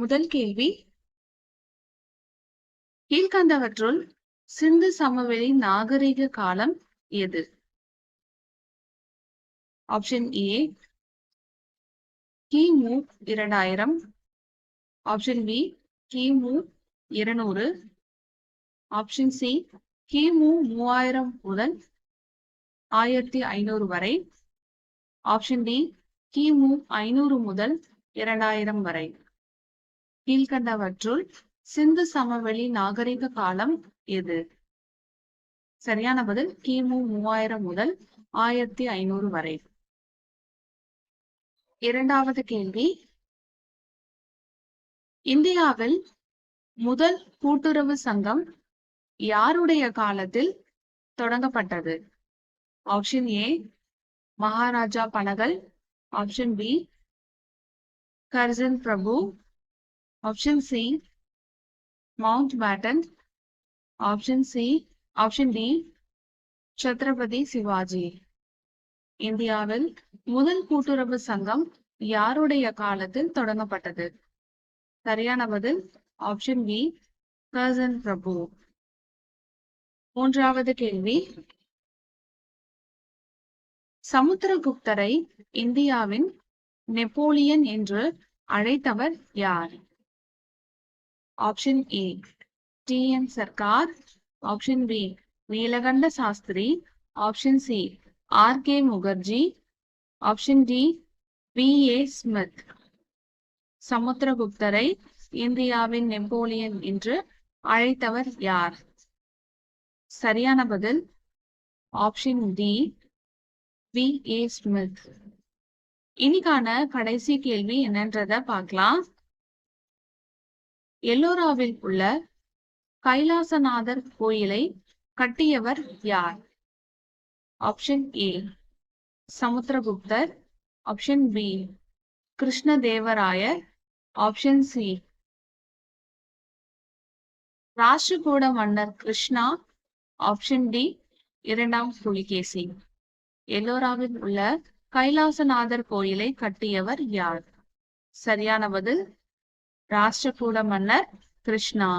முதல் கேள்வி. கீழ்கண்டவற்றுள் சிந்து சமவெளி நாகரிக காலம் எது? ஆப்ஷன் ஏ கிமு இரண்டாயிரம். ஆப்ஷன் பி கிமு இருநூறு. ஆப்ஷன் சி கிமு மூவாயிரம் முதல் ஆயிரத்தி ஐநூறு வரை. ஆப்ஷன் டி கிமு ஐநூறு முதல் இரண்டாயிரம் வரை. கீழ்கண்டவற்றுள் சிந்து சமவெளி நாகரிக காலம் எது? சரியான பதில் கிமு மூவாயிரம் முதல் ஆயிரத்தி ஐநூறு வரை. இரண்டாவது கேள்வி. இந்தியாவில் முதல் கூட்டுறவு சங்கம் யாருடைய காலத்தில் தொடங்கப்பட்டது? Option A Maharaja Panagal. Option B Curzon Prabhu. Option C Mountbatten option C option D Chhatrapati Shivaji இந்தியாவில் முதல் கூட்டுறவு சங்கம் யாருடைய காலத்தில் தொடங்கப்பட்டது? சரியான பதில் ஆப்ஷன் பி கர்சன் பிரபு மூன்றாவது கேள்வி. சமுத்திரகுப்தரை இந்தியாவின் நெப்போலியன் என்று அழைத்தவர் யார்? Option A T N Sarkar option B Nilakanta Sastri option C R K Mukherjee option D B A Smith சமுத்திரகுப்தரை இந்தியாவின் நெப்போலியன் என்று அழைத்தவர் யார்? சரியான பதில் option D V A Smith இனிக்கான கடைசி கேள்வி என்னன்றத பார்க்கலாம். எல்லோராவில் உள்ள கைலாசநாதர் கோயிலை கட்டியவர் யார்? Option A சமுத்திரகுப்தர். Option B Krishnadevarayar. Option C Rashtrakuta மன்னர் கிருஷ்ணா. ஆப்ஷன் டி இரண்டாம் புலிகேசி. எல்லோராவில் உள்ள கைலாசநாதர் கோயிலை கட்டியவர் யார்? சரியான பதில் ராஷ்டிரகூட மன்னர் கிருஷ்ணா.